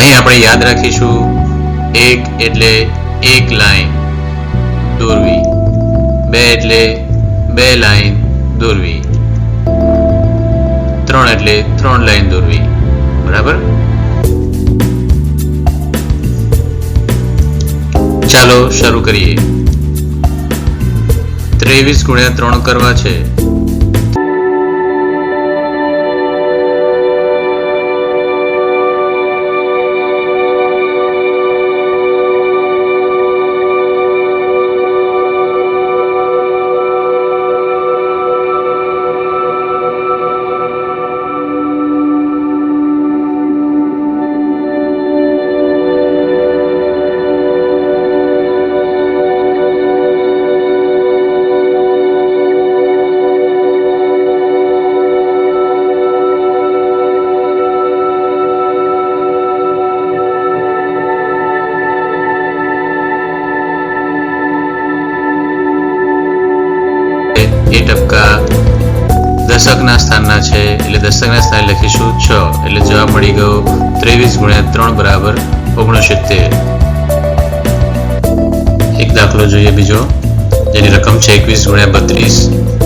અહીં આપણે યાદ રાખીશું એક એટલે એક લાઈન દોરવી. બે એટલે બે લાઈન દોરવી. ત્રણ એટલે ત્રણ લાઈન દોરવી. બરાબર? ચાલો શરૂ કરીએ. ત્રેવીસ ગુણ્યા ત્રણ કરવા છે. એ ટપકા દશકના સ્થાનના છે. એટલે દશકના સ્થાને લખીશું છ. એટલે જવાબ મળી ગયો ત્રેવીસ ગુણ્યા ત્રણ બરાબર ઓગણસિત્તેર. એક દાખલો જોઈએ બીજો. જેની રકમ છે એકવીસ ગુણ્યા બત્રીસ.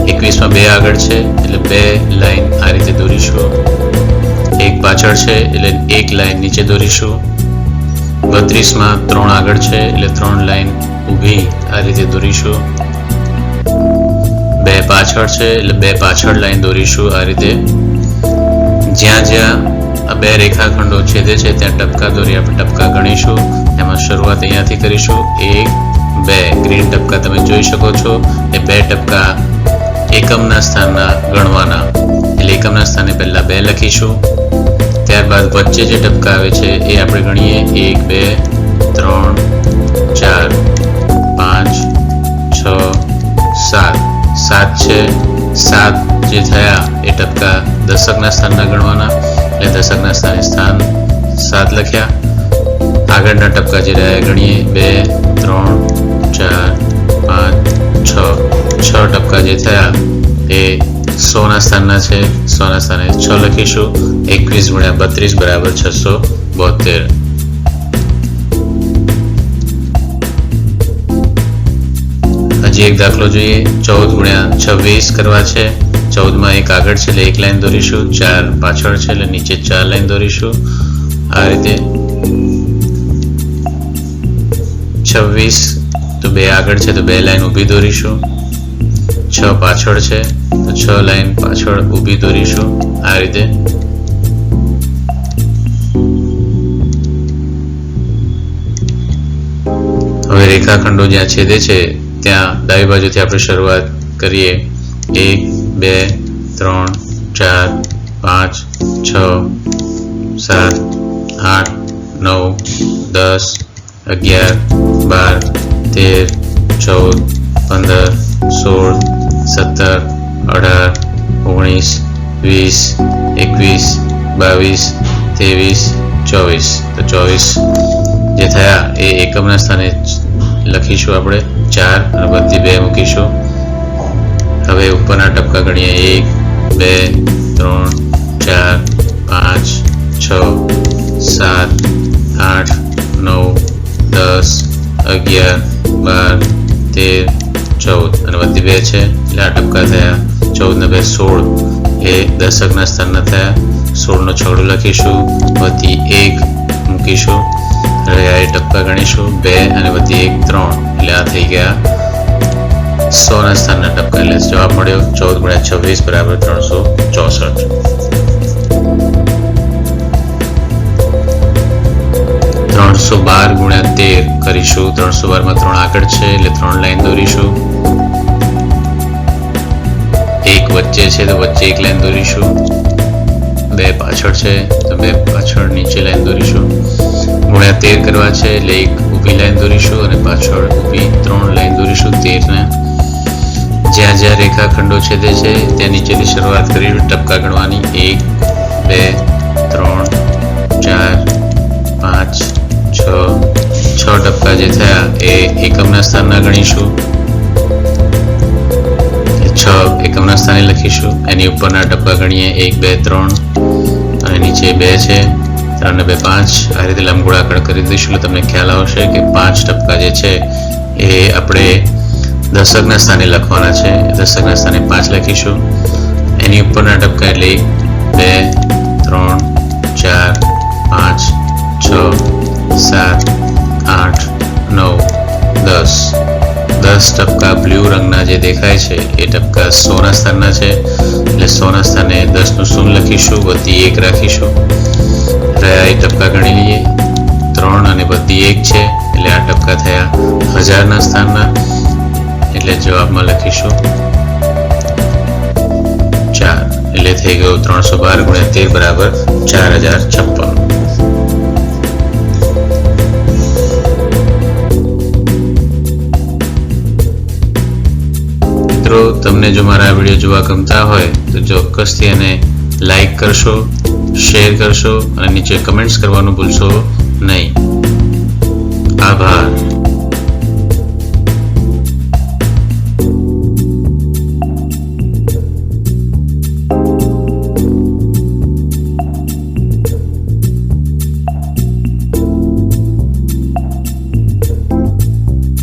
એકવીસમાં બે આગળ છે. એટલે બે લાઈન આ રીતે દોરીશું. એક પાછળ છે. એટલે એક લાઈન નીચે દોરીશું. બત્રીસમાં ત્રણ આગળ છે. એટલે ત્રણ લાઈન ઊભી આ રીતે દોરીશું. પાછળ છે, એટલે બે પાછળ લાઈન દોરીશું આ રીતે. જ્યાં જ્યાં બે રેખાખંડો છેદે છે, ત્યાં ટપકા દોરી આપણે ટપકા ગણીશું. એમાં શરૂઆત અહીંયાથી કરીશું. એક, બે, ગ્રીન ટપકા તમે જોઈ શકો છો. એ બે ટપકા એકમના સ્થાનના ગણવાના. એટલે એકમના સ્થાને પહેલાં બે લખીશું. ત્યારબાદ વચ્ચે જે ટપકા આવે છે, એ આપણે ગણીએ. એક, બે, ત્રણ, ચાર, પાંચ, છ, સાત. સાત છે. સાત જે થયા એ ટપકા દશકના સ્થાનના ગણવાના. એટલે દશકના સ્થાને સ્થાન સાત લખ્યા. આગળના ટપકા જે રહ્યા ગણીએ. બે, ત્રણ, ચાર, પાંચ, છ. છ ટપકા જે થયા, એ સોના સ્થાનના છે. સોના સ્થાને છ લખીશું. એકવીસ ગુણ્યા બત્રીસ બરાબર છસો બોતેર. હજી એક દાખલો જોઈએ. ચૌદ ગુણ્યા છવ્વીસ કરવા છે. ચૌદમાં એક આગળ છે એટલે એક લાઈન દોરીશું. ચાર પાછળ છે એટલે નીચે ચાર લાઈન દોરીશું. આ રીતે છવ્વીસ તો બે આગળ છે તો બે લાઈન ઊભી દોરીશું. છ પાછળ છે તો છ લાઈન પાછળ ઊભી દોરીશું. આ રીતે હવે રેખાખંડો જ્યાં છેદે છે ત્યાં ડાબી બાજુથી આપણે શરૂઆત કરીએ. એક, બે, ત્રણ, ચાર, પાંચ, છ, સાત, આઠ, નવ, દસ, અગિયાર, બાર, તેર, ચૌદ, પંદર, સોળ, સત્તર, અઢાર, ઓગણીસ, વીસ, એકવીસ, બાવીસ, ત્રેવીસ, ચોવીસ. તો ચોવીસ જે થયા એ એકમના સ્થાને લખીશું આપણે. ચાર અને બધી બે મૂકીશું. હવે ઉપરના ટપકા ગણીએ. એક, બે, ત્રણ, ચાર, પાંચ, છ, સાત, આઠ, નવ, દસ, અગિયાર, બાર, તેર, ચૌદ અને બધી બે છે. એટલે આ ટપકા થયા. ચૌદ ને બે સોળ. એ દશકના સ્થાનના થયા. સોળનો છોડું લખીશું. વધી એક મૂકીશું. આ ટપકા ગણીશું, બે અને બધી એક, ત્રણ. એટલે આ થઈ ગયા સોના સ્થાનના ટપકા એટલે જવાબ મળ્યો ચૌદ ગુણ્યા છવ્વીસ બરાબર ત્રણસો ચોસઠ. ત્રણસો બાર ગુણ્યા તેર કરીશું. ત્રણસો બારમાં ત્રણ આગળ છે, એટલે ત્રણ લાઈન દોરીશું. એક વચ્ચે છે તો વચ્ચે એક લાઈન દોરીશું. બે પાછળ છે, તો બે પાછળ નીચે લાઈન દોરીશું. ગુણ્યા તેર કરવા છે, એટલે એક ઊભી લાઈન દોરીશું અને પાછળ ઊભી ત્રણ લાઈન દોરીશું, તેરને. જ્યાં જ્યાં રેખાખંડો છેદે છે, ત્યાં નીચેથી શરૂઆત કરી, ટપકા ગણવાની. એક, બે, ત્રણ, ચાર, પાંચ, છ છ ટપકા જે થયા, એ એકમના સ્થાનના ગણીશું. છ એકમના સ્થાને લખીશું. એની ઉપરના ટપકા ગણીએ, એક, બે, ત્રણ નીચે બે છે. ત્રણ બે પાંચ. આ રીતે લંબગોળાકાર કરી દઈશું એટલે તમને ખ્યાલ આવશે કે પાંચ ટપકા જે છે એ આપણે દશકના સ્થાને લખવાના છે. દશકના સ્થાને પાંચ લખીશું. એની ઉપરના ટપકા એટલે બે, ત્રણ, ચાર, પાંચ, છ, સાત, આઠ, નવ, દસ. દસ ટપકા બ્લુ રંગના જે દેખાય છે, એ ટપકા સોના સ્થાનના છે. એટલે સોના સ્થાને દસનું શૂન લખીશું બધી એક રાખીશું. રહ્યા એ ટપકા ગણી લઈએ. ત્રણ અને બધી એક છે, એટલે આ ટપકા થયા હજારના સ્થાનના એટલે જવાબમાં લખીશું. ચાર, એટલે થઈ ગયું ત્રણસો બાર ગુણ્યા તેર બરાબર ચાર હજાર છપ્પન. તમને જો મારા આ વીડિયો જોવા ગમતા હોય, તો ચોક્કસથી એને લાઈક કરશો, શેર કરશો અને નીચે કમેન્ટ્સ કરવાનું ભૂલશો નહીં. આભાર.